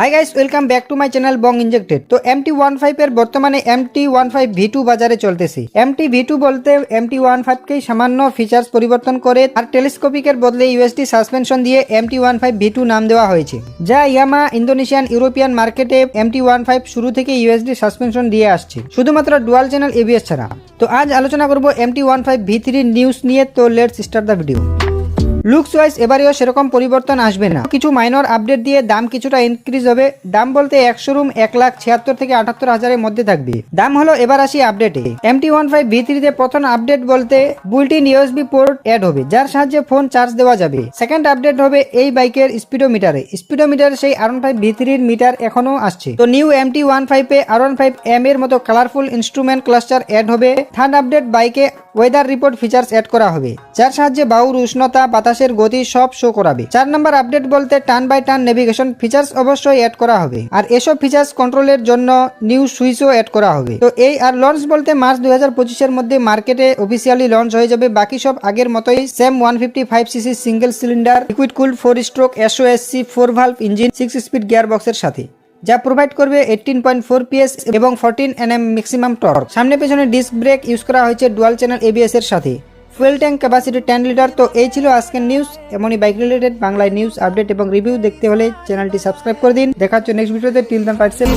Hi guys welcome back to my channel Bong Injected তো M T one five এর বর্তমানে M T one five V two বাজারে চলতেছে। M T V two বলতে M T one ফাইভকেই সামান্য features পরিবর্তন করে আর টেলিস্কোপিকের বদলে ইউএসডি সাসপেনশন দিয়ে M T one five V two নাম দেওয়া হয়েছে। যা ইয়ামা ইন্দোনেশিয়ান ইউরোপিয়ান মার্কেটে এম টি ওয়ান ফাইভ শুরু থেকে ইউএসডি সাসপেনশন দিয়ে আসছে। শুধুমাত্র ডুয়াল চ্যানেল এবিএস ছাড়া। তো আজ আলোচনা করব M T one five V three news নিয়ে, তো let's start the video looks wise এবারেও সেরকম পরিবর্তন আসবে না। কিছু মাইনর আপডেট দিয়ে দাম কিছুটা ইনক্রিজ হবে। দাম বলতে একশো রুম এক লাখ ছিয়াত্তর থেকে আটাত্তর হাজারের মধ্যে থাকবে। দাম হলো এবার আসি আপডেটে M T one five V থ্রিতে প্রথম আপডেট বলতে বুলটিন ইউএসবি পোর্ট অ্যাড হবে, যার সাহায্যে ফোন চার্জ দেওয়া যাবে। সেকেন্ড আপডেট হবে এই বাইকের স্পিডোমিটারে স্পিডোমিটার সেই আর ফাইভ ভি থ্রির মিটার এখনও আসছে। তো নিউ এম টি ওয়ান ফাইভে আর ওয়ান ফাইভ এম এর মতো কালারফুল ইনস্ট্রুমেন্ট ক্লাস্টার অ্যাড হবে। থার্ড আপডেট বাইকে ওয়েদার রিপোর্ট ফিচার্স অ্যাড করা হবে। যার সাহায্যে বায়ুর উষ্ণতা, বাতাসের গতি সব শো করাবে। চার নম্বর আপডেট বলতে turn by turn navigation features অবশ্যই অ্যাড করা হবে। আর এসব ফিচার্স কন্ট্রোলের জন্য নিউ সুইচও অ্যাড করা হবে। তো এই আর লঞ্চ বলতে মার্চ দুই হাজার মধ্যে মার্কেটে অফিসিয়ালি লঞ্চ হয়ে যাবে। বাকি সব আগের মতোই same one fifty five cc single cylinder liquid cool four stroke SO SC four valve engine six speed gear বক্সের সাথে। যা প্রোভাইড করবে এইটিন পয়েন্ট ফোর পিএস এবং ফোরটিন এনএম ম্যাক্সিমাম টর্ক সামনে পেছনে ডিস্ক ব্রেক ইউজ করা হয়েছে dual channel ABS এর সাথে। Fuel tank capacity ten litre তো এই ছিল আজকের নিউজ এমনই বাইক রিলেটেড বাংলায় নিউজ আপডেট এবং রিভিউ দেখতে হলে চ্যানেলটি সাবস্ক্রাইব করে দিন। দেখা হচ্ছে নেক্সট ভিডিওতে টিল দান পার্সেল